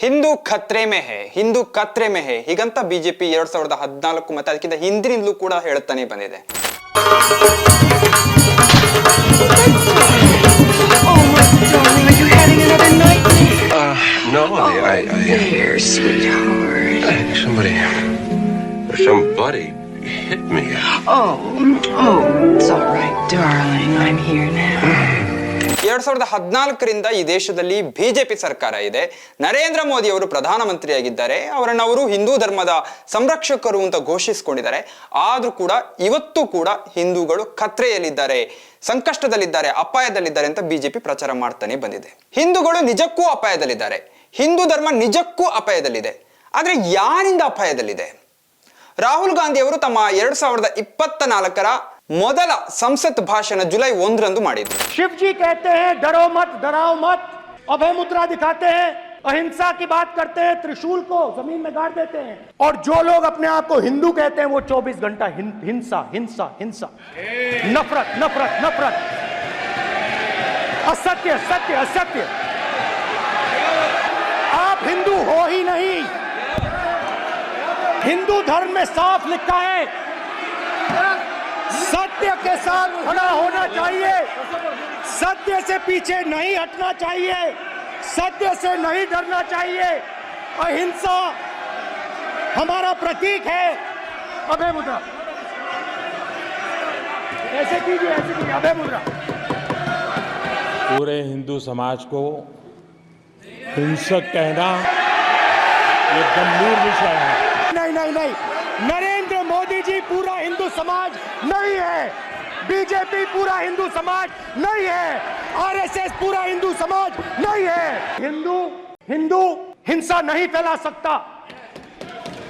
ಹಿಂದೂ ಖತ್ರೆ ಮೆಹೆ ಹಿಂದೂ ಖತ್ರೆ ಮೆಹೆ ಹೀಗಂತ B J P ಎರಡ್ ಸಾವಿರದ ಹದಿನಾಲ್ಕು ಮತ್ತೆ ಅದಕ್ಕಿಂತ ಹಿಂದಿನಿಂದಲೂ ಕೂಡ ಹೇಳುತ್ತಾನೆ ಬಂದಿದೆ. ಎರಡ್ ಸಾವಿರದ ಹದಿನಾಲ್ಕರಿಂದ ಈ ದೇಶದಲ್ಲಿ ಬಿಜೆಪಿ ಸರ್ಕಾರ ಇದೆ. ನರೇಂದ್ರ ಮೋದಿ ಅವರು ಪ್ರಧಾನಮಂತ್ರಿಯಾಗಿದ್ದಾರೆ. ಅವರನ್ನು ಅವರು ಹಿಂದೂ ಧರ್ಮದ ಸಂರಕ್ಷಕರು ಅಂತ ಘೋಷಿಸಿಕೊಂಡಿದ್ದಾರೆ. ಆದ್ರೂ ಕೂಡ ಇವತ್ತು ಕೂಡ ಹಿಂದೂಗಳು ಕತ್ರೆಯಲ್ಲಿದ್ದಾರೆ. ಸಂಕಷ್ಟದಲ್ಲಿದ್ದಾರೆ, ಅಪಾಯದಲ್ಲಿದ್ದಾರೆ ಅಂತ ಬಿಜೆಪಿ ಪ್ರಚಾರ ಮಾಡ್ತಾನೆ ಬಂದಿದೆ. ಹಿಂದೂಗಳು ನಿಜಕ್ಕೂ ಅಪಾಯದಲ್ಲಿದ್ದಾರೆ. ಹಿಂದೂ ಧರ್ಮ ನಿಜಕ್ಕೂ ಅಪಾಯದಲ್ಲಿದೆ. ಆದರೆ ಯಾರಿಂದ ಅಪಾಯದಲ್ಲಿದೆ? ರಾಹುಲ್ ಗಾಂಧಿ ಅವರು ತಮ್ಮ ಎರಡ್ ಸಾವಿರದ ಇಪ್ಪತ್ತ ನಾಲ್ಕರ ಮೊದಲ ಸಂಸತ್ ಭಾಷಣ ಜುಲೈ ಒಂದರಂದು ಮಾಡಿದ್ರು शिव जी कहते हैं डरो मत डराओ मत अभय मुद्रा दिखाते हैं अहिंसा की बात करते हैं त्रिशूल को जमीन में गाड़ देते हैं और जो लोग अपने आप को हिंदू कहते हैं वो 24 घंटा हिं- हिंसा हिंसा हिंसा नफरत नफरत नफरत असत्य सत्य असत्य आप हिंदू हो ही नहीं हिंदू धर्म में साफ लिखा है सत्य के साथ खड़ा होना चाहिए। सत्य से पीछे नहीं हटना चाहिए। सत्य से नहीं डरना चाहिए। अहिंसा हमारा प्रतीक है। अभय मुद्रा। ऐसे कीजिए ऐसे कीजिए। अभय मुद्रा। पूरे हिंदू समाज को हिंसक कहना ये गंभीर विषय है। नहीं नहीं नहीं। नरेंद्र समाज नहीं है। बीजेपी पूरा हिंदू समाज नहीं है। आरएसएस पूरा हिंदू समाज नहीं है। हिंदू हिंदू हिंसा नहीं फैला सकता।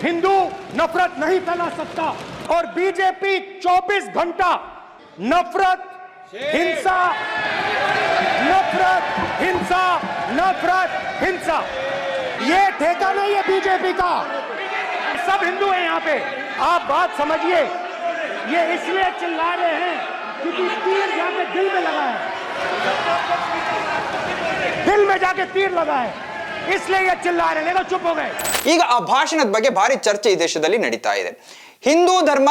हिंदू नफरत नहीं फैला सकता। और बीजेपी 24 घंटा नफरत, हिंसा नफरत हिंसा नफरत, हिंसा। ये ठेका नहीं है बीजेपी का। सब हिंदू है यहाँ पे। आप बात समझिए। ये इसलिए चिल्ला रहे हैं क्योंकि तीर जाके दिल में लगा है दिल में जाके तीर लगा है इसलिए ये चिल्ला रहे हैं देखो चुप हो गए ಈಗ ಆ ಭಾಷಣದ ಬಗ್ಗೆ ಭಾರಿ ಚರ್ಚೆ ಈ ದೇಶದಲ್ಲಿ ನಡೀತಾ ಇದೆ ಹಿಂದೂ ಧರ್ಮ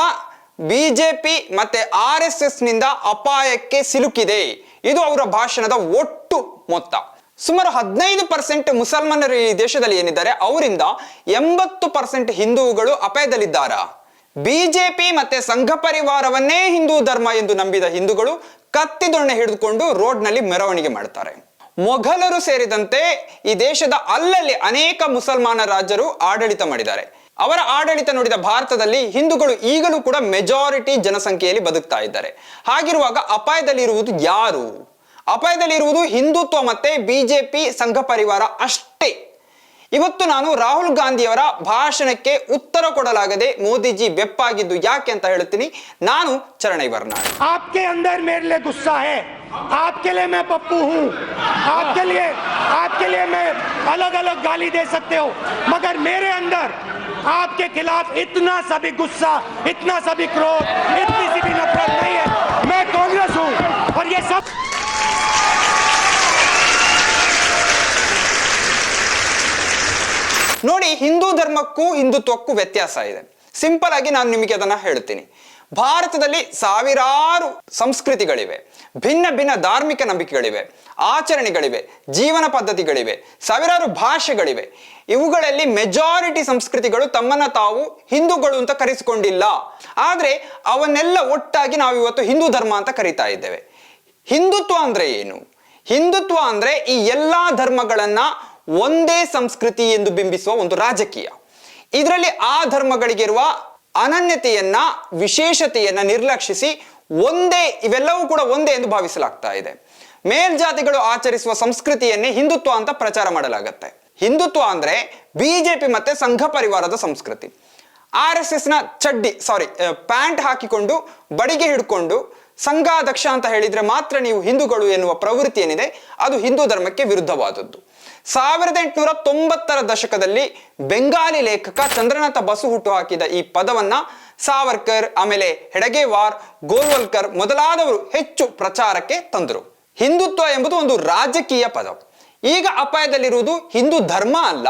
ಬಿಜೆಪಿ ಮತ್ತೆ ಆರ್ ಎಸ್ ಎಸ್ ನಿಂದ ಅಪಾಯಕ್ಕೆ ಸಿಲುಕಿದೆ ಇದು ಅವರ ಭಾಷಣದ ಒಟ್ಟು ಮೊತ್ತ ಸುಮಾರು ಹದಿನೈದು ಪರ್ಸೆಂಟ್ ಮುಸಲ್ಮಾನರು ಈ ದೇಶದಲ್ಲಿ ಏನಿದ್ದಾರೆ ಅವರಿಂದ ಎಂಬತ್ತು ಪರ್ಸೆಂಟ್ ಹಿಂದೂಗಳು ಅಪಾಯದಲ್ಲಿದ್ದಾರಾ ಬಿಜೆಪಿ ಮತ್ತೆ ಸಂಘ ಪರಿವಾರವನ್ನೇ ಹಿಂದೂ ಧರ್ಮ ಎಂದು ನಂಬಿದ ಹಿಂದೂಗಳು ಕತ್ತಿದೊಣ್ಣೆ ಹಿಡಿದುಕೊಂಡು ರೋಡ್ನಲ್ಲಿ ಮೆರವಣಿಗೆ ಮಾಡ್ತಾರೆ. ಮೊಘಲರು ಸೇರಿದಂತೆ ಈ ದೇಶದ ಅಲ್ಲಲ್ಲಿ ಅನೇಕ ಮುಸಲ್ಮಾನ ರಾಜರು ಆಡಳಿತ ಮಾಡಿದ್ದಾರೆ. ಅವರ ಆಡಳಿತ ನೋಡಿದ ಭಾರತದಲ್ಲಿ ಹಿಂದೂಗಳು ಈಗಲೂ ಕೂಡ ಮೆಜಾರಿಟಿ ಜನಸಂಖ್ಯೆಯಲ್ಲಿ ಬದುಕ್ತಾ ಇದ್ದಾರೆ. ಹಾಗಿರುವಾಗ ಅಪಾಯದಲ್ಲಿರುವುದು ಯಾರು? ಅಪಾಯದಲ್ಲಿರುವುದು ಹಿಂದುತ್ವ ಮತ್ತೆ ಬಿಜೆಪಿ ಸಂಘ ಪರಿವಾರ ಅಷ್ಟೇ. ಇವತ್ತು ನಾನು ರಾಹುಲ್ ಗಾಂಧಿಯವರ ಭಾಷಣಕ್ಕೆ ಉತ್ತರ ಕೊಡಲಾಗದೆ ಮೋದಿಜಿ ಬೆಪ್ಪಾಗಿದ್ದು ಯಾಕೆ ಅಂತ ಹೇಳ್ತೀನಿ ನಾನು ಚರಣೈ ವರ್ನಾಡ್ आपके अंदर मेरे लिए गुस्सा है आपके लिए मैं पप्पू हूँ आपके लिए आपके लिए मैं अलग अलग गाली दे सकते हो मगर मेरे अंदर आपके खिलाफ इतना सा भी गुस्सा इतना सा भी क्रोध इतनी सी भी नफरत नहीं है मैं कांग्रेस हूँ और ये सब ನೋಡಿ, ಹಿಂದೂ ಧರ್ಮಕ್ಕೂ ಹಿಂದುತ್ವಕ್ಕೂ ವ್ಯತ್ಯಾಸ ಇದೆ. ಸಿಂಪಲ್ ಆಗಿ ನಾನು ನಿಮಗೆ ಅದನ್ನ ಹೇಳ್ತೀನಿ. ಭಾರತದಲ್ಲಿ ಸಾವಿರಾರು ಸಂಸ್ಕೃತಿಗಳಿವೆ. ಭಿನ್ನ ಭಿನ್ನ ಧಾರ್ಮಿಕ ನಂಬಿಕೆಗಳಿವೆ. ಆಚರಣೆಗಳಿವೆ. ಜೀವನ ಪದ್ಧತಿಗಳಿವೆ. ಸಾವಿರಾರು ಭಾಷೆಗಳಿವೆ. ಇವುಗಳಲ್ಲಿ ಮೆಜಾರಿಟಿ ಸಂಸ್ಕೃತಿಗಳು ತಮ್ಮನ್ನ ತಾವು ಹಿಂದೂಗಳು ಅಂತ ಕರೆಸಿಕೊಂಡಿಲ್ಲ. ಆದ್ರೆ ಅವನ್ನೆಲ್ಲ ಒಟ್ಟಾಗಿ ನಾವು ಇವತ್ತು ಹಿಂದೂ ಧರ್ಮ ಅಂತ ಕರಿತಾ ಇದ್ದೇವೆ. ಹಿಂದುತ್ವ ಅಂದ್ರೆ ಏನು? ಹಿಂದುತ್ವ ಅಂದ್ರೆ ಈ ಎಲ್ಲಾ ಧರ್ಮಗಳನ್ನ ಒಂದೇ ಸಂಸ್ಕೃತಿ ಎಂದು ಬಿಂಬಿಸುವ ಒಂದು ರಾಜಕೀಯ. ಇದರಲ್ಲಿ ಆ ಧರ್ಮಗಳಿಗಿರುವ ಅನನ್ಯತೆಯನ್ನ, ವಿಶೇಷತೆಯನ್ನ ನಿರ್ಲಕ್ಷಿಸಿ ಒಂದೇ, ಇವೆಲ್ಲವೂ ಕೂಡ ಒಂದೇ ಎಂದು ಭಾವಿಸಲಾಗ್ತಾ ಇದೆ. ಮೇಲ್ಜಾತಿಗಳು ಆಚರಿಸುವ ಸಂಸ್ಕೃತಿಯನ್ನೇ ಹಿಂದುತ್ವ ಅಂತ ಪ್ರಚಾರ ಮಾಡಲಾಗತ್ತೆ. ಹಿಂದುತ್ವ ಅಂದ್ರೆ ಬಿಜೆಪಿ ಮತ್ತೆ ಸಂಘ ಪರಿವಾರದ ಸಂಸ್ಕೃತಿ. ಆರ್ ಎಸ್ ಎಸ್ನ ಚಡ್ಡಿ ಸಾರಿ ಪ್ಯಾಂಟ್ ಹಾಕಿಕೊಂಡು, ಬಡಿಗೆ ಹಿಡ್ಕೊಂಡು, ಸಂಘಾಧ್ಯಕ್ಷ ಅಂತ ಹೇಳಿದ್ರೆ ಮಾತ್ರ ನೀವು ಹಿಂದೂಗಳು ಎನ್ನುವ ಪ್ರವೃತ್ತಿ ಏನಿದೆ, ಅದು ಹಿಂದೂ ಧರ್ಮಕ್ಕೆ ವಿರುದ್ಧವಾದದ್ದು. ಸಾವಿರದ ಎಂಟುನೂರ ತೊಂಬತ್ತರ ದಶಕದಲ್ಲಿ ಬೆಂಗಾಲಿ ಲೇಖಕ ಚಂದ್ರನಾಥ ಬಸು ಹುಟ್ಟು ಹಾಕಿದ ಈ ಪದವನ್ನ ಸಾವರ್ಕರ್, ಆಮೇಲೆ ಹೆಡಗೇವಾರ್, ಗೋಲ್ವಲ್ಕರ್ ಮೊದಲಾದವರು ಹೆಚ್ಚು ಪ್ರಚಾರಕ್ಕೆ ತಂದರು. ಹಿಂದುತ್ವ ಎಂಬುದು ಒಂದು ರಾಜಕೀಯ ಪದ. ಈಗ ಅಪಾಯದಲ್ಲಿರುವುದು ಹಿಂದೂ ಧರ್ಮ ಅಲ್ಲ,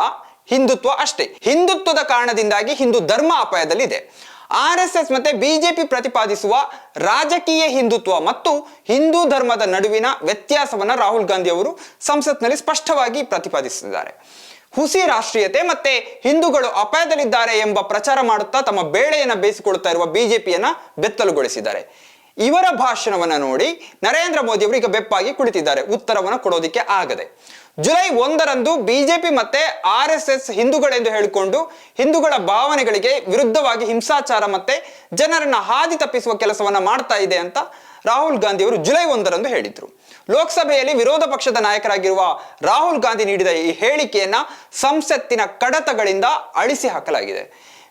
ಹಿಂದುತ್ವ ಅಷ್ಟೇ. ಹಿಂದುತ್ವದ ಕಾರಣದಿಂದಾಗಿ ಹಿಂದೂ ಧರ್ಮ ಅಪಾಯದಲ್ಲಿದೆ. ಆರ್ ಎಸ್ ಎಸ್ ಮತ್ತೆ ಬಿಜೆಪಿ ಪ್ರತಿಪಾದಿಸುವ ರಾಜಕೀಯ ಹಿಂದುತ್ವ ಮತ್ತು ಹಿಂದೂ ಧರ್ಮದ ನಡುವಿನ ವ್ಯತ್ಯಾಸವನ್ನ ರಾಹುಲ್ ಗಾಂಧಿ ಅವರು ಸಂಸತ್ನಲ್ಲಿ ಸ್ಪಷ್ಟವಾಗಿ ಪ್ರತಿಪಾದಿಸಿದ್ದಾರೆ. ಹುಸಿ ರಾಷ್ಟ್ರೀಯತೆ ಮತ್ತೆ ಹಿಂದೂಗಳು ಅಪಾಯದಲ್ಲಿದ್ದಾರೆ ಎಂಬ ಪ್ರಚಾರ ಮಾಡುತ್ತಾ ತಮ್ಮ ಬೇಳೆಯನ್ನು ಬೇಯಿಸಿಕೊಳ್ಳುತ್ತಾ ಇರುವ ಬಿಜೆಪಿಯನ್ನ ಬೆತ್ತಲುಗೊಳಿಸಿದ್ದಾರೆ. ಇವರ ಭಾಷಣವನ್ನ ನೋಡಿ ನರೇಂದ್ರ ಮೋದಿ ಅವರು ಈಗ ಬೆಪ್ಪಾಗಿ ಕುಳಿತಿದ್ದಾರೆ. ಉತ್ತರವನ್ನು ಕೊಡೋದಿಕ್ಕೆ ಆಗದೆ. ಜುಲೈ ಒಂದರಂದು ಬಿಜೆಪಿ ಮತ್ತೆ ಆರ್ ಎಸ್ ಎಸ್ ಹಿಂದೂಗಳೆಂದು ಹೇಳಿಕೊಂಡು ಹಿಂದೂಗಳ ಭಾವನೆಗಳಿಗೆ ವಿರುದ್ಧವಾಗಿ ಹಿಂಸಾಚಾರ ಮತ್ತೆ ಜನರನ್ನ ಹಾದಿ ತಪ್ಪಿಸುವ ಕೆಲಸವನ್ನ ಮಾಡ್ತಾ ಇದೆ ಅಂತ ರಾಹುಲ್ ಗಾಂಧಿ ಅವರು ಜುಲೈ ಒಂದರಂದು ಹೇಳಿದ್ರು. ಲೋಕಸಭೆಯಲ್ಲಿ ವಿರೋಧ ಪಕ್ಷದ ನಾಯಕರಾಗಿರುವ ರಾಹುಲ್ ಗಾಂಧಿ ನೀಡಿದ ಈ ಹೇಳಿಕೆಯನ್ನ ಸಂಸತ್ತಿನ ಕಡತಗಳಿಂದ ಅಳಿಸಿ ಹಾಕಲಾಗಿದೆ.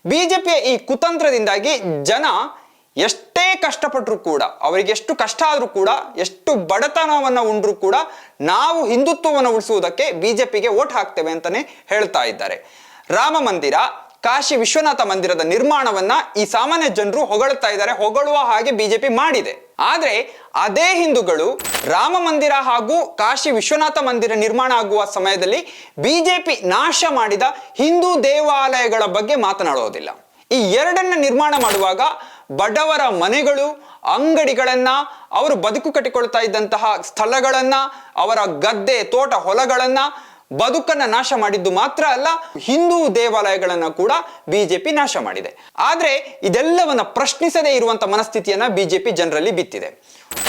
ಬಿಜೆಪಿಯ ಈ ಕುತಂತ್ರದಿಂದಾಗಿ ಜನ ಎಷ್ಟೇ ಕಷ್ಟಪಟ್ಟರು ಕೂಡ, ಅವರಿಗೆ ಎಷ್ಟು ಕಷ್ಟ ಆದರೂ ಕೂಡ, ಎಷ್ಟು ಬಡತನವನ್ನು ಉಂಡ್ರು ಕೂಡ ನಾವು ಹಿಂದುತ್ವವನ್ನು ಉಳಿಸುವುದಕ್ಕೆ ಬಿಜೆಪಿಗೆ ಓಟ್ ಹಾಕ್ತೇವೆ ಅಂತಲೇ ಹೇಳ್ತಾ ಇದ್ದಾರೆ. ರಾಮ ಮಂದಿರ, ಕಾಶಿ ವಿಶ್ವನಾಥ ಮಂದಿರದ ನಿರ್ಮಾಣವನ್ನ ಈ ಸಾಮಾನ್ಯ ಜನರು ಹೊಗಳುತ್ತಾ ಇದ್ದಾರೆ, ಹೊಗಳುವ ಹಾಗೆ ಬಿಜೆಪಿ ಮಾಡಿದೆ. ಆದರೆ ಅದೇ ಹಿಂದೂಗಳು ರಾಮ ಮಂದಿರ ಹಾಗೂ ಕಾಶಿ ವಿಶ್ವನಾಥ ಮಂದಿರ ನಿರ್ಮಾಣ ಆಗುವ ಸಮಯದಲ್ಲಿ ಬಿಜೆಪಿ ನಾಶ ಮಾಡಿದ ಹಿಂದೂ ದೇವಾಲಯಗಳ ಬಗ್ಗೆ ಮಾತನಾಡೋದಿಲ್ಲ. ಈ ಎರಡನ್ನ ನಿರ್ಮಾಣ ಮಾಡುವಾಗ ಬಡವರ ಮನೆಗಳು, ಅಂಗಡಿಗಳನ್ನ, ಅವರು ಬದುಕು ಕಟ್ಟಿಕೊಳ್ತಾ ಇದ್ದಂತಹ ಸ್ಥಳಗಳನ್ನ, ಅವರ ಗದ್ದೆ, ತೋಟ, ಹೊಲಗಳನ್ನ ಬದುಕನ್ನ ನಾಶ ಮಾಡಿದ್ದು ಮಾತ್ರ ಅಲ್ಲ, ಹಿಂದೂ ದೇವಾಲಯಗಳನ್ನ ಕೂಡ ಬಿಜೆಪಿ ನಾಶ ಮಾಡಿದೆ. ಆದ್ರೆ ಇದೆಲ್ಲವನ್ನ ಪ್ರಶ್ನಿಸದೇ ಇರುವಂತ ಮನಸ್ಥಿತಿಯನ್ನ ಬಿಜೆಪಿ ಜನರಲ್ಲಿ ಬಿತ್ತಿದೆ.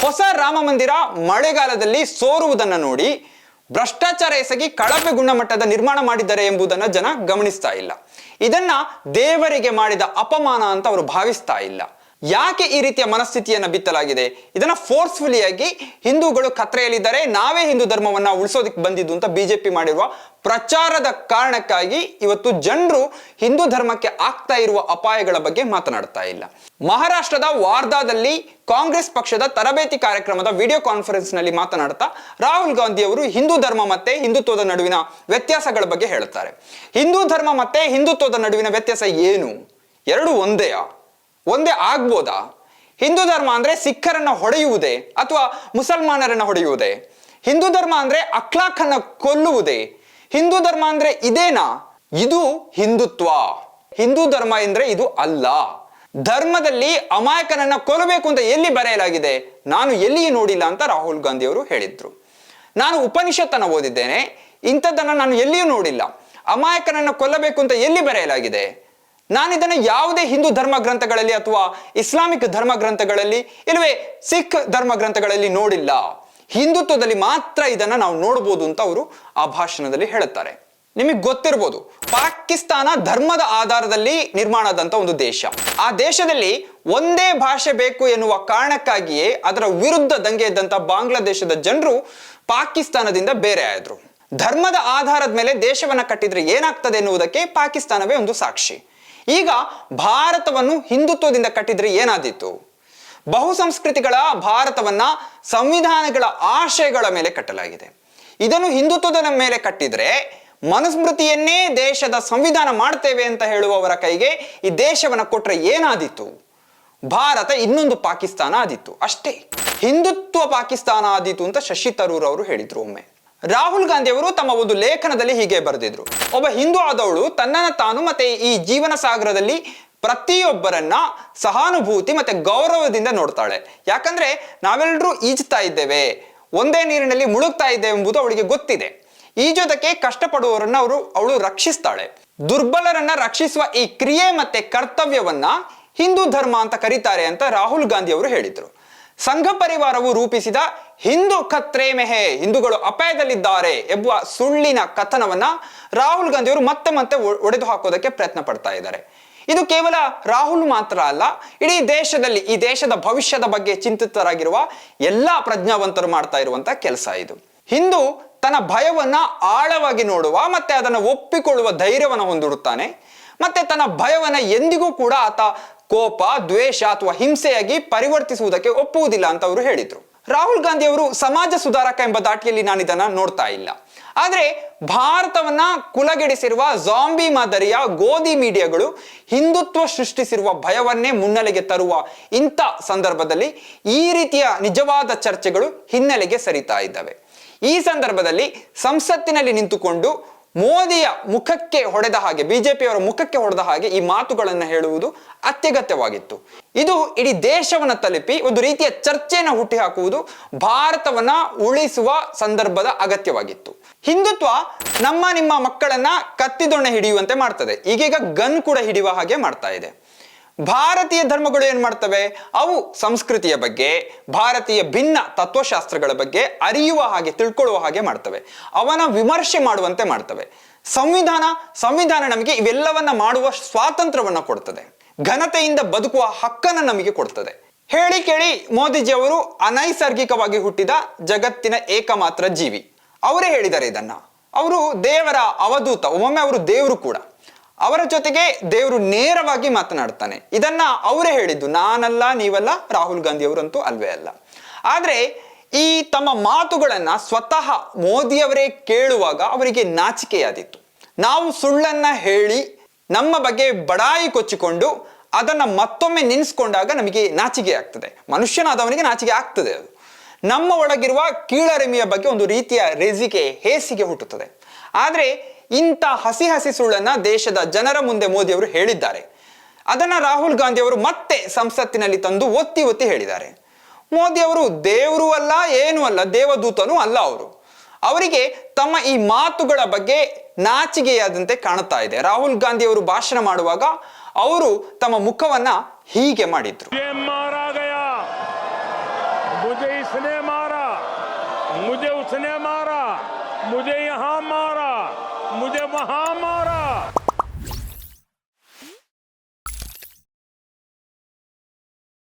ಹೊಸ ರಾಮ ಮಂದಿರ ಮಳೆಗಾಲದಲ್ಲಿ ಸೋರುವುದನ್ನ ನೋಡಿ ಭ್ರಷ್ಟಾಚಾರ ಎಸಗಿ ಕಳಪೆ ಗುಣಮಟ್ಟದ ನಿರ್ಮಾಣ ಮಾಡಿದ್ದಾರೆ ಎಂಬುದನ್ನ ಜನ ಗಮನಿಸ್ತಾ ಇಲ್ಲ. ಇದನ್ನ ದೇವರಿಗೆ ಮಾಡಿದ ಅಪಮಾನ ಅಂತ ಅವರು ಭಾವಿಸ್ತಾ ಇಲ್ಲ. ಯಾಕೆ ಈ ರೀತಿಯ ಮನಸ್ಥಿತಿಯನ್ನು ಬಿತ್ತಲಾಗಿದೆ? ಇದನ್ನು ಫೋರ್ಸ್ಫುಲಿ ಆಗಿ ಹಿಂದೂಗಳು ಕತ್ರೆಯಲ್ಲಿದ್ದಾರೆ, ನಾವೇ ಹಿಂದೂ ಧರ್ಮವನ್ನ ಉಳಿಸೋದಕ್ಕೆ ಬಂದಿದ್ದು ಅಂತ ಬಿಜೆಪಿ ಮಾಡಿರುವ ಪ್ರಚಾರದ ಕಾರಣಕ್ಕಾಗಿ ಇವತ್ತು ಜನರು ಹಿಂದೂ ಧರ್ಮಕ್ಕೆ ಆಗ್ತಾ ಇರುವ ಅಪಾಯಗಳ ಬಗ್ಗೆ ಮಾತನಾಡ್ತಾ ಇಲ್ಲ. ಮಹಾರಾಷ್ಟ್ರದ ವಾರ್ಧಾದಲ್ಲಿ ಕಾಂಗ್ರೆಸ್ ಪಕ್ಷದ ತರಬೇತಿ ಕಾರ್ಯಕ್ರಮದ ವಿಡಿಯೋ ಕಾನ್ಫರೆನ್ಸ್ನಲ್ಲಿ ಮಾತನಾಡ್ತಾ ರಾಹುಲ್ ಗಾಂಧಿ ಅವರು ಹಿಂದೂ ಧರ್ಮ ಮತ್ತೆ ಹಿಂದುತ್ವದ ನಡುವಿನ ವ್ಯತ್ಯಾಸಗಳ ಬಗ್ಗೆ ಹೇಳುತ್ತಾರೆ. ಹಿಂದೂ ಧರ್ಮ ಮತ್ತೆ ಹಿಂದುತ್ವದ ನಡುವಿನ ವ್ಯತ್ಯಾಸ ಏನು? ಎರಡು ಒಂದೇಯಾ ಒಂದೇ ಆಗ್ಬೋದಾ? ಹಿಂದೂ ಧರ್ಮ ಅಂದ್ರೆ ಸಿಖ್ಖರನ್ನ ಹೊಡೆಯುವುದೇ ಅಥವಾ ಮುಸಲ್ಮಾನರನ್ನ ಹೊಡೆಯುವುದೇ? ಹಿಂದೂ ಧರ್ಮ ಅಂದ್ರೆ ಅಖ್ಲಾಖನ್ನ ಕೊಲ್ಲುವುದೇ? ಹಿಂದೂ ಧರ್ಮ ಅಂದ್ರೆ ಇದೇನಾ? ಇದು ಹಿಂದುತ್ವ. ಹಿಂದೂ ಧರ್ಮ ಎಂದ್ರೆ ಇದು ಅಲ್ಲ. ಧರ್ಮದಲ್ಲಿ ಅಮಾಯಕನನ್ನ ಕೊಲ್ಲಬೇಕು ಅಂತ ಎಲ್ಲಿ ಬರೆಯಲಾಗಿದೆ? ನಾನು ಎಲ್ಲಿಯೂ ನೋಡಿಲ್ಲ ಅಂತ ರಾಹುಲ್ ಗಾಂಧಿ ಅವರು ಹೇಳಿದ್ರು. ನಾನು ಉಪನಿಷತ್ತನ್ನ ಓದಿದ್ದೇನೆ. ಇಂಥದ್ದನ್ನು ನಾನು ಎಲ್ಲಿಯೂ ನೋಡಿಲ್ಲ. ಅಮಾಯಕನನ್ನು ಕೊಲ್ಲಬೇಕು ಅಂತ ಎಲ್ಲಿ ಬರೆಯಲಾಗಿದೆ? ನಾನು ಇದನ್ನ ಯಾವುದೇ ಹಿಂದೂ ಧರ್ಮ ಗ್ರಂಥಗಳಲ್ಲಿ ಅಥವಾ ಇಸ್ಲಾಮಿಕ್ ಧರ್ಮ ಗ್ರಂಥಗಳಲ್ಲಿ ಇಲ್ಲವೇ ಸಿಖ್ ಧರ್ಮ ಗ್ರಂಥಗಳಲ್ಲಿ ನೋಡಿಲ್ಲ. ಹಿಂದುತ್ವದಲ್ಲಿ ಮಾತ್ರ ಇದನ್ನ ನಾವು ನೋಡಬಹುದು ಅಂತ ಅವರು ಆ ಭಾಷಣದಲ್ಲಿ ಹೇಳುತ್ತಾರೆ. ನಿಮಗೆ ಗೊತ್ತಿರ್ಬೋದು, ಪಾಕಿಸ್ತಾನ ಧರ್ಮದ ಆಧಾರದಲ್ಲಿ ನಿರ್ಮಾಣ ಆದಂತ ಒಂದು ದೇಶ. ಆ ದೇಶದಲ್ಲಿ ಒಂದೇ ಭಾಷೆ ಬೇಕು ಎನ್ನುವ ಕಾರಣಕ್ಕಾಗಿಯೇ ಅದರ ವಿರುದ್ಧ ದಂಗೆ ಎದ್ದಂತ ಬಾಂಗ್ಲಾದೇಶದ ಜನರು ಪಾಕಿಸ್ತಾನದಿಂದ ಬೇರೆ ಆದ್ರು. ಧರ್ಮದ ಆಧಾರದ ಮೇಲೆ ದೇಶವನ್ನ ಕಟ್ಟಿದ್ರೆ ಏನಾಗ್ತದೆ ಎನ್ನುವುದಕ್ಕೆ ಪಾಕಿಸ್ತಾನವೇ ಒಂದು ಸಾಕ್ಷಿ. ಈಗ ಭಾರತವನ್ನು ಹಿಂದುತ್ವದಿಂದ ಕಟ್ಟಿದ್ರೆ ಏನಾದೀತು? ಬಹುಸಂಸ್ಕೃತಿಗಳ ಭಾರತವನ್ನ ಸಂವಿಧಾನಗಳ ಆಶಯಗಳ ಮೇಲೆ ಕಟ್ಟಲಾಗಿದೆ. ಇದನ್ನು ಹಿಂದುತ್ವದ ಮೇಲೆ ಕಟ್ಟಿದ್ರೆ ಮನುಸ್ಮೃತಿಯನ್ನೇ ದೇಶದ ಸಂವಿಧಾನ ಮಾಡ್ತೇವೆ ಅಂತ ಹೇಳುವವರ ಕೈಗೆ ಈ ದೇಶವನ್ನು ಕೊಟ್ಟರೆ ಏನಾದೀತು? ಭಾರತ ಇನ್ನೊಂದು ಪಾಕಿಸ್ತಾನ ಆದಿತ್ತು ಅಷ್ಟೇ. ಹಿಂದುತ್ವ ಪಾಕಿಸ್ತಾನ ಆದೀತು ಅಂತ ಶಶಿ ತರೂರ್ ಅವರು ಹೇಳಿದ್ರು ಒಮ್ಮೆ. ರಾಹುಲ್ ಗಾಂಧಿ ಅವರು ತಮ್ಮ ಒಂದು ಲೇಖನದಲ್ಲಿ ಹೀಗೆ ಬರೆದಿದ್ರು. ಒಬ್ಬ ಹಿಂದೂ ಆದವಳು ತನ್ನನ್ನು ತಾನು ಮತ್ತೆ ಈ ಜೀವನ ಸಾಗರದಲ್ಲಿ ಪ್ರತಿಯೊಬ್ಬರನ್ನ ಸಹಾನುಭೂತಿ ಮತ್ತೆ ಗೌರವದಿಂದ ನೋಡ್ತಾಳೆ. ಯಾಕಂದ್ರೆ ನಾವೆಲ್ಲರೂ ಈಜ್ತಾ ಇದ್ದೇವೆ. ಒಂದೇ ನೀರಿನಲ್ಲಿ ಮುಳುಗ್ತಾ ಇದ್ದೇವೆ ಎಂಬುದು ಅವಳಿಗೆ ಗೊತ್ತಿದೆ. ಈಜೋದಕ್ಕೆ ಕಷ್ಟಪಡುವವರನ್ನ ಅವರು, ಅವಳು ರಕ್ಷಿಸ್ತಾಳೆ. ದುರ್ಬಲರನ್ನ ರಕ್ಷಿಸುವ ಈ ಕ್ರಿಯೆ ಮತ್ತೆ ಕರ್ತವ್ಯವನ್ನ ಹಿಂದೂ ಧರ್ಮ ಅಂತ ಕರೀತಾರೆ ಅಂತ ರಾಹುಲ್ ಗಾಂಧಿ ಅವರು ಹೇಳಿದ್ರು. ಸಂಘ ಪರಿವಾರವು ರೂಪಿಸಿದ ಹಿಂದೂ ಖತ್ರೆ ಮೆಹೆ, ಹಿಂದೂಗಳು ಅಪಾಯದಲ್ಲಿದ್ದಾರೆ ಎಂಬುವ ಸುಳ್ಳಿನ ಕಥನವನ್ನ ರಾಹುಲ್ ಗಾಂಧಿ ಅವರು ಮತ್ತೆ ಮತ್ತೆ ಒಡೆದು ಹಾಕೋದಕ್ಕೆ ಪ್ರಯತ್ನ ಪಡ್ತಾ ಇದ್ದಾರೆ. ಇದು ಕೇವಲ ರಾಹುಲ್ ಮಾತ್ರ ಅಲ್ಲ, ಇಡೀ ದೇಶದಲ್ಲಿ, ಈ ದೇಶದ ಭವಿಷ್ಯದ ಬಗ್ಗೆ ಚಿಂತಿತರಾಗಿರುವ ಎಲ್ಲಾ ಪ್ರಜ್ಞಾವಂತರು ಮಾಡ್ತಾ ಇರುವಂತ ಕೆಲಸ ಇದು. ಹಿಂದೂ ತನ್ನ ಭಯವನ್ನ ಆಳವಾಗಿ ನೋಡುವ ಮತ್ತೆ ಅದನ್ನು ಒಪ್ಪಿಕೊಳ್ಳುವ ಧೈರ್ಯವನ್ನು ಹೊಂದಿರುತ್ತಾನೆ. ಮತ್ತೆ ತನ್ನ ಭಯವನ್ನ ಎಂದಿಗೂ ಕೂಡ ಆತ ಕೋಪ, ದ್ವೇಷ ಅಥವಾ ಹಿಂಸೆಯಾಗಿ ಪರಿವರ್ತಿಸುವುದಕ್ಕೆ ಒಪ್ಪುವುದಿಲ್ಲ ಅಂತ ಅವರು ಹೇಳಿದ್ರು. ರಾಹುಲ್ ಗಾಂಧಿ ಅವರು ಸಮಾಜ ಸುಧಾರಕ ಎಂಬ ದಾಟಿಯಲ್ಲಿ ನಾನು ಇದನ್ನ ನೋಡ್ತಾ ಇಲ್ಲ. ಆದ್ರೆ ಭಾರತವನ್ನ ಕುಲಗೆಡಿಸಿರುವ ಜಾಂಬಿ ಮಾದರಿಯ ಗೋಧಿ ಮೀಡಿಯಾಗಳು ಹಿಂದುತ್ವ ಸೃಷ್ಟಿಸಿರುವ ಭಯವನ್ನೇ ಮುನ್ನೆಲೆಗೆ ತರುವ ಇಂಥ ಸಂದರ್ಭದಲ್ಲಿ ಈ ರೀತಿಯ ನಿಜವಾದ ಚರ್ಚೆಗಳು ಹಿನ್ನೆಲೆಗೆ ಸರಿತಾ ಇದ್ದಾವೆ. ಈ ಸಂದರ್ಭದಲ್ಲಿ ಸಂಸತ್ತಿನಲ್ಲಿ ನಿಂತುಕೊಂಡು ಮೋದಿಯ ಮುಖಕ್ಕೆ ಹೊಡೆದ ಹಾಗೆ, ಬಿಜೆಪಿಯವರ ಮುಖಕ್ಕೆ ಹೊಡೆದ ಹಾಗೆ ಈ ಮಾತುಗಳನ್ನು ಹೇಳುವುದು ಅತ್ಯಗತ್ಯವಾಗಿತ್ತು. ಇದು ಇಡೀ ದೇಶವನ್ನ ತಲುಪಿ ಒಂದು ರೀತಿಯ ಚರ್ಚೆಯನ್ನು ಹುಟ್ಟಿಹಾಕುವುದು ಭಾರತವನ್ನ ಉಳಿಸುವ ಸಂದರ್ಭದ ಅಗತ್ಯವಾಗಿತ್ತು. ಹಿಂದುತ್ವ ನಮ್ಮ ನಿಮ್ಮ ಮಕ್ಕಳನ್ನ ಕತ್ತಿದೊಣ್ಣೆ ಹಿಡಿಯುವಂತೆ ಮಾಡ್ತದೆ. ಈಗೀಗ ಗನ್ ಕೂಡ ಹಿಡಿಯುವ ಹಾಗೆ ಮಾಡ್ತಾ ಇದೆ. ಭಾರತೀಯ ಧರ್ಮಗಳು ಏನ್ ಮಾಡ್ತವೆ? ಅವು ಸಂಸ್ಕೃತಿಯ ಬಗ್ಗೆ, ಭಾರತೀಯ ಭಿನ್ನ ತತ್ವಶಾಸ್ತ್ರಗಳ ಬಗ್ಗೆ ಅರಿಯುವ ಹಾಗೆ, ತಿಳ್ಕೊಳ್ಳುವ ಹಾಗೆ ಮಾಡ್ತವೆ. ಅವನ ವಿಮರ್ಶೆ ಮಾಡುವಂತೆ ಮಾಡ್ತವೆ. ಸಂವಿಧಾನ ಸಂವಿಧಾನ ನಮಗೆ ಇವೆಲ್ಲವನ್ನ ಮಾಡುವ ಸ್ವಾತಂತ್ರ್ಯವನ್ನ ಕೊಡ್ತದೆ. ಘನತೆಯಿಂದ ಬದುಕುವ ಹಕ್ಕನ್ನು ನಮಗೆ ಕೊಡ್ತದೆ. ಹೇಳಿ ಕೇಳಿ, ಮೋದಿಜಿ ಅವರು ಅನೈಸರ್ಗಿಕವಾಗಿ ಹುಟ್ಟಿದ ಜಗತ್ತಿನ ಏಕಮಾತ್ರ ಜೀವಿ. ಅವರೇ ಹೇಳಿದ್ದಾರೆ ಇದನ್ನ. ಅವರು ದೇವರ ಅವಧೂತ, ಒಮ್ಮೊಮ್ಮೆ ಅವರು ದೇವರು ಕೂಡ. ಅವರ ಜೊತೆಗೆ ದೇವರು ನೇರವಾಗಿ ಮಾತನಾಡ್ತಾನೆ. ಇದನ್ನ ಅವರೇ ಹೇಳಿದ್ದು. ನಾನಲ್ಲ, ನೀವಲ್ಲ, ರಾಹುಲ್ ಗಾಂಧಿ ಅವರಂತೂ ಅಲ್ವೇ ಅಲ್ಲ. ಆದರೆ ಈ ತಮ್ಮ ಮಾತುಗಳನ್ನ ಸ್ವತಃ ಮೋದಿಯವರೇ ಕೇಳುವಾಗ ಅವರಿಗೆ ನಾಚಿಕೆಯಾದಿತ್ತು ನಾವು ಸುಳ್ಳನ್ನ ಹೇಳಿ ನಮ್ಮ ಬಗ್ಗೆ ಬಡಾಯಿ ಕೊಚ್ಚಿಕೊಂಡು ಅದನ್ನ ಮತ್ತೊಮ್ಮೆ ನೆನೆಸ್ಕೊಂಡಾಗ ನಮಗೆ ನಾಚಿಕೆ ಆಗ್ತದೆ. ಮನುಷ್ಯನಾದವನಿಗೆ ನಾಚಿಕೆ ಆಗ್ತದೆ ಅದು. ನಮ್ಮ ಒಳಗಿರುವ ಕೀಳರಿಮೆಯ ಬಗ್ಗೆ ಒಂದು ರೀತಿಯ ರೆಜಿಕೆ ಹೇಸಿಗೆ ಹುಟ್ಟುತ್ತದೆ. ಆದರೆ ಇಂಥ ಹಸಿ ಹಸಿ ಸುಳ್ಳನ್ನ ದೇಶದ ಜನರ ಮುಂದೆ ಮೋದಿ ಅವರು ಹೇಳಿದ್ದಾರೆ. ಅದನ್ನ ರಾಹುಲ್ ಗಾಂಧಿ ಅವರು ಮತ್ತೆ ಸಂಸತ್ತಿನಲ್ಲಿ ತಂದು ಒತ್ತಿ ಒತ್ತಿ ಹೇಳಿದ್ದಾರೆ. ಮೋದಿ ಅವರು ದೇವರು ಅಲ್ಲ, ಏನೂ ಅಲ್ಲ, ದೇವದೂತನೂ ಅಲ್ಲ ಅವರು. ಅವರಿಗೆ ತಮ್ಮ ಈ ಮಾತುಗಳ ಬಗ್ಗೆ ನಾಚಿಗೆಯಾದಂತೆ ಕಾಣುತ್ತಾ ಇದೆ. ರಾಹುಲ್ ಗಾಂಧಿ ಅವರು ಭಾಷಣ ಮಾಡುವಾಗ ಅವರು ತಮ್ಮ ಮುಖವನ್ನ ಹೀಗೆ ಮಾಡಿದ್ರು.